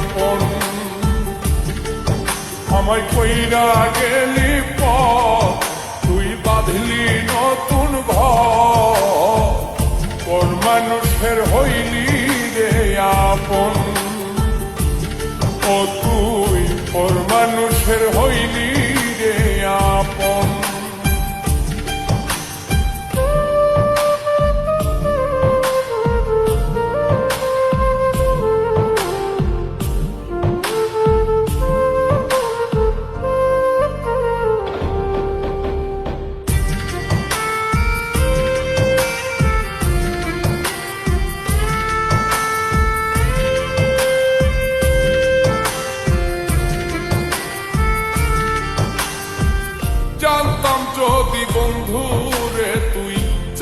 আপন। আমায় কইরা গেলি পথ তুই বাঁধলি নতুন ঘর। মানুষের হইলি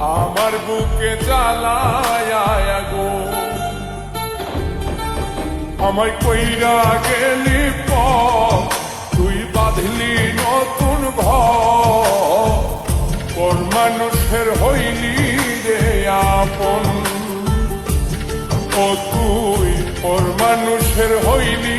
আমার বুকে জ্বালায় গো। আমায় কইরা গেলি তুই বাঁধলি নতুন কোন মানুষের হইলি রে আপন? ও তুই ওর মানুষের হইলি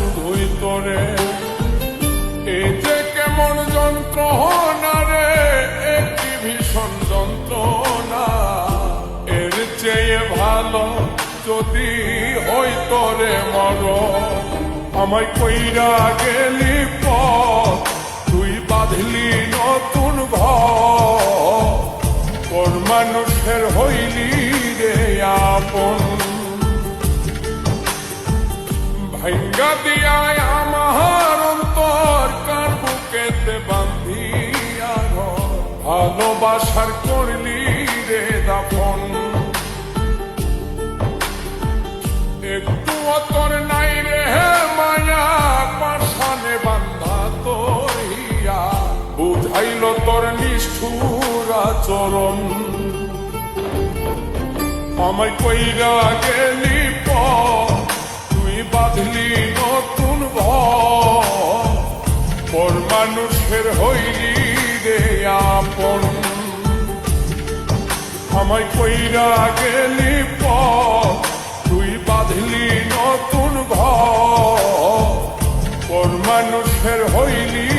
তোরে এই যে কেমন যন্ত্রণা রে একটি ভীষণ যন্ত্রণা। এর চেয়ে ভালো যদি হই তোরে মর আমায় কইরা গেলি পথ, তুই বাঁধলি নতুন ঘর। মানুষের হইলি ভাঙ্গা দিয়ায় আমার অন্তর কার বান্ধিয়া ভালোবাসার করলি রে দাপন একটু তোর নাই রে মায়া পাশানে বান্ধা তোর হিয়া বুঝাইল তোর নিষ্ঠুর আচরণ। আমায় কইরা গেলি আমায় কইরা গেলি পথ তুই বাঁধলি নতুন ঘর। মানুষের হইলি